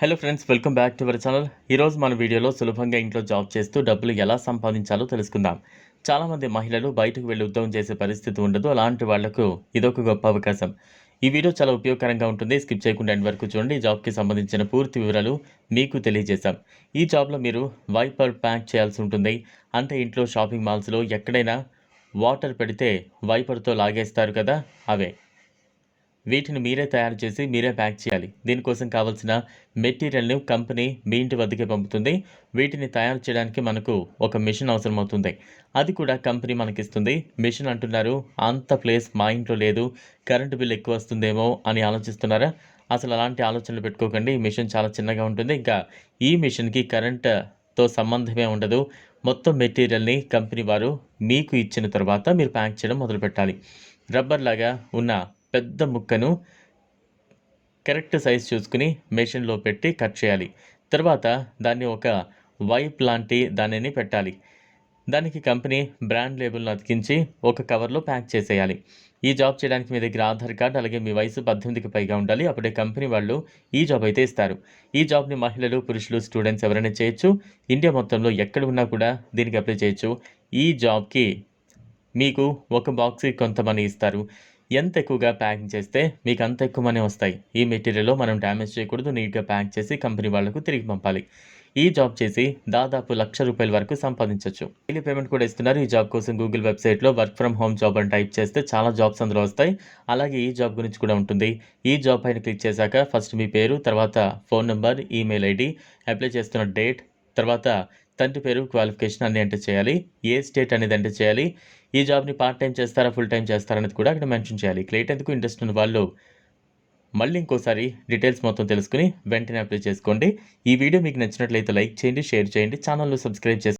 Hello friends welcome back to our channel ఈరోజు మన వీడియోలో సులభంగా ఇంట్లో జాబ్ చేస్తూ డబ్బులు ఎలా సంపాదించాలో తెలుసుకుందాం. చాలామంది మహిళలు బయటకు వెళ్ళి ఉద్యోగం చేసే పరిస్థితి ఉండదు. అలాంటి వాళ్ళకు ఇదొక గొప్ప అవకాశం. ఈ వీడియో చాలా ఉపయోగకరంగా ఉంటుంది. స్కిప్ చేయకుండా ఎండ్ వరకు చూడండి. జాబ్కి సంబంధించిన పూర్తి వివరాలు మీకు తెలియజేశాం ఈ జాబ్లో మీరు వైపర్ ప్యాక్ చేయాల్సి ఉంటుంది. అంటే ఇంట్లో షాపింగ్ మాల్స్లో ఎక్కడైనా వాటర్ పెడితే వైపర్తో లాగేస్తారు కదా అవే. వీటిని మీరే తయారు చేసి మీరే ప్యాక్ చేయాలి. దీనికోసం కావాల్సిన మెటీరియల్ని కంపెనీ మీ ఇంటి వద్దకే పంపుతుంది. వీటిని తయారు చేయడానికి మనకు ఒక మిషన్ అవసరం అవుతుంది అది కూడా కంపెనీ మనకిస్తుంది. మిషన్ అంటున్నారు అంత ప్లేస్ మా ఇంట్లో లేదు కరెంటు బిల్ ఎక్కువ వస్తుందేమో అని ఆలోచిస్తున్నారా? అసలు అలాంటి ఆలోచనలు పెట్టుకోకండి. ఈ మిషన్ చాలా చిన్నగా ఉంటుంది. ఇంకా ఈ మిషన్కి కరెంట్తో సంబంధమే ఉండదు. మొత్తం మెటీరియల్ని కంపెనీ వారు మీకు ఇచ్చిన తర్వాత మీరు ప్యాక్ చేయడం మొదలు పెట్టాలి రబ్బర్ లాగా ఉన్న పెద్ద ముక్కను కరెక్ట్ సైజ్ చూసుకుని మెషిన్లో పెట్టి కట్ చేయాలి. తర్వాత దాన్ని ఒక వైప్ లాంటి దానిని పెట్టాలి. దానికి కంపెనీ బ్రాండ్ లేబుల్ను అతికించి ఒక కవర్లో ప్యాక్ చేసేయాలి. ఈ జాబ్ చేయడానికి మీ దగ్గర ఆధార్ కార్డ్ అలాగే మీ వయసు పద్దెనిమిదికి పైగా ఉండాలి. అప్పుడే కంపెనీ వాళ్ళు ఈ జాబ్ అయితే ఇస్తారు. ఈ జాబ్ని మహిళలు పురుషులు స్టూడెంట్స్ ఎవరైనా చేయొచ్చు. ఇండియా మొత్తంలో ఎక్కడ ఉన్నా కూడా దీనికి అప్లై చేయొచ్చు. ఈ జాబ్కి మీకు ఒక బాక్స్కి కొంత మనీ ఇస్తారు. ఎంత ఎక్కువగా ప్యాకింగ్ చేస్తే మీకు అంత ఎక్కువ మనీ వస్తాయి. ఈ మెటీరియల్లో మనం డ్యామేజ్ చేయకూడదు నీట్గా ప్యాక్ చేసి కంపెనీ వాళ్ళకు తిరిగి పంపాలి. ఈ జాబ్ చేసి దాదాపు లక్ష రూపాయల వరకు సంపాదించవచ్చు డైలీ పేమెంట్ కూడా ఇస్తున్నారు. ఈ జాబ్ కోసం గూగుల్ వెబ్సైట్లో వర్క్ ఫ్రమ్ హోమ్ జాబ్ అని టైప్ చేస్తే చాలా జాబ్స్ అందులో వస్తాయి. అలాగే ఈ జాబ్ గురించి కూడా ఉంటుంది. ఈ జాబ్ పైన క్లిక్ చేశాక ఫస్ట్ మీ పేరు తర్వాత phone number email ID apply చేస్తున్న డేట్ తర్వాత తండ్రి పేరు క్వాలిఫికేషన్ అన్ని ఎంటర్ చేయాలి ఏ స్టేట్ అనేది ఎంటర్ చేయాలి ఈ జాబ్ని పార్ట్ టైం చేస్తారా ఫుల్ టైం చేస్తారా అనేది కూడా అక్కడ మెన్షన్ చేయాలి. క్లేట్ ఎందుకు ఇంట్రెస్ట్ ఉన్న వాళ్ళు మళ్ళీ ఇంకోసారి డీటెయిల్స్ మొత్తం తెలుసుకుని వెంటనే అప్లై చేసుకోండి. ఈ వీడియో మీకు నచ్చినట్లయితే లైక్ చేయండి షేర్ చేయండి ఛానల్ను సబ్స్క్రైబ్ చేసుకోండి